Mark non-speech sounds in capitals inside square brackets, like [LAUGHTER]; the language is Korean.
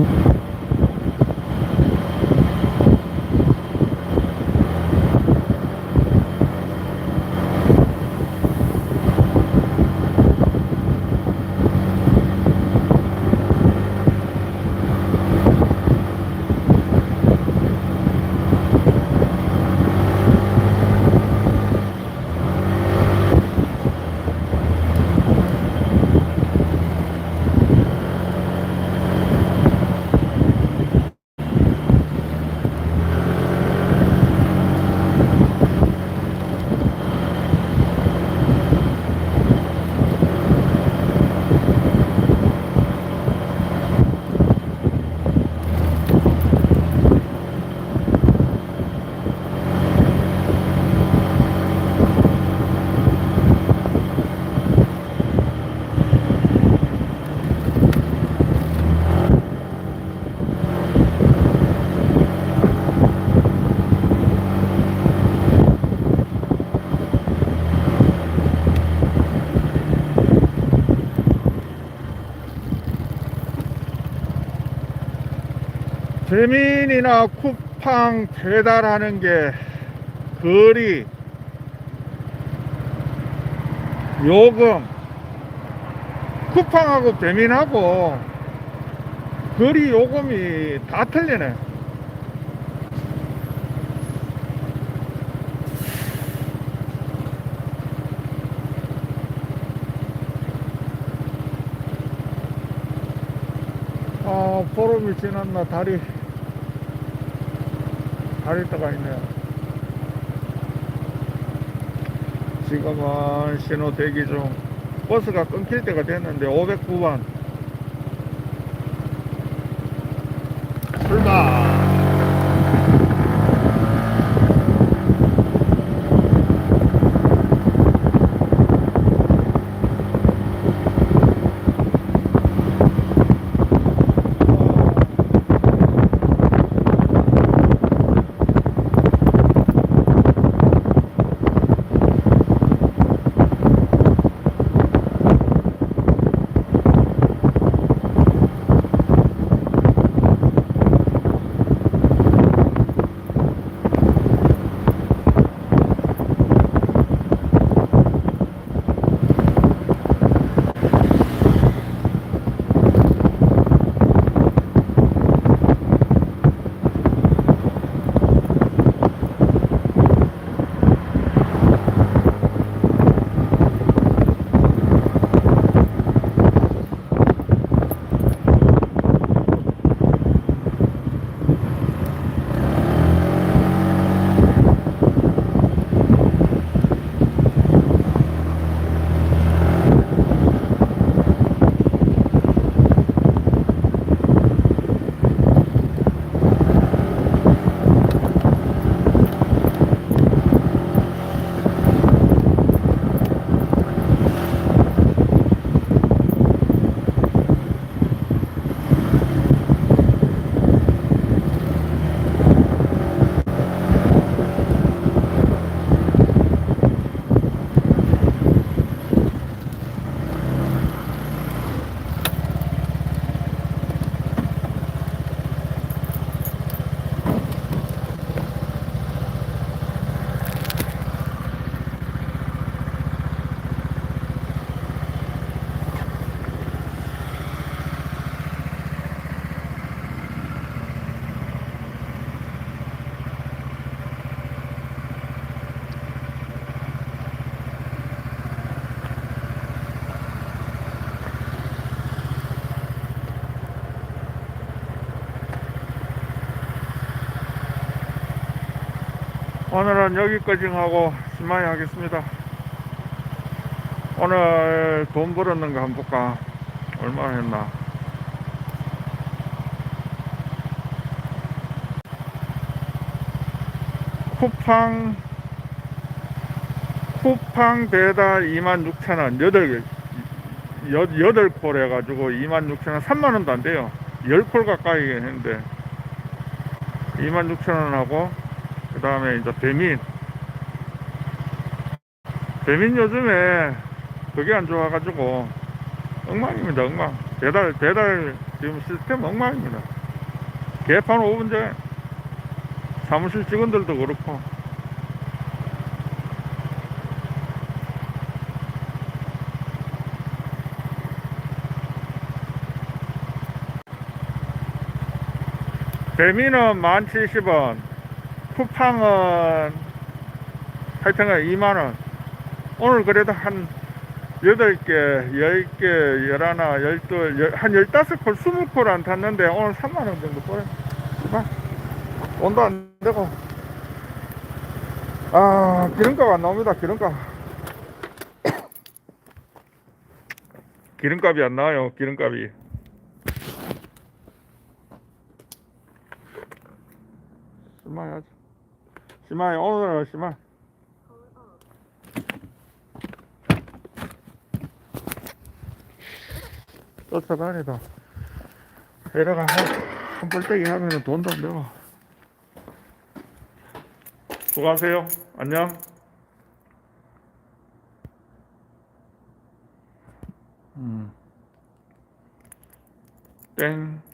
Mm-hmm. 배민이나 쿠팡 배달하는 게 거리 요금 쿠팡하고 배민하고 거리 요금이 다 틀리네. 아 보름이 지났나 다리 다리 떠가 있네요. 지금은 신호 대기 중 버스가 끊길 때가 됐는데 509번 오늘은 여기까지 하고 심하게 하겠습니다. 오늘 돈 벌었는 거 한번 볼까? 얼마나 했나? 쿠팡 쿠팡 배달 26,000원 8개 8콜 해가지고 26,000원 3만원도 안 돼요 10콜 가까이 했는데 26,000원 하고 그 다음에 이제 배민. 배민 요즘에 그게 안 좋아가지고 엉망입니다 엉망. 배달 배달 지금 시스템 엉망입니다. 개판 5분 전에 사무실 직원들도 그렇고. 배미는 1,070원 쿠팡은 하여튼간 2만원 오늘 그래도 한 8개, 10개, 11, 12, 한 15콜, 20콜 안 탔는데 오늘 3만원 정도 벌어. 봐. 돈도 안 되고. 아, 기름값 안 나옵니다, 기름값. [COUGHS] 기름값이 안 나와요, 기름값이. 심하야지. 심하요, 오늘은 심하. 쫓아다니다. 내려가 한 뻘떼기 하면 은 돈도 안 되고. 수고하세요. 안녕. 음. 땡.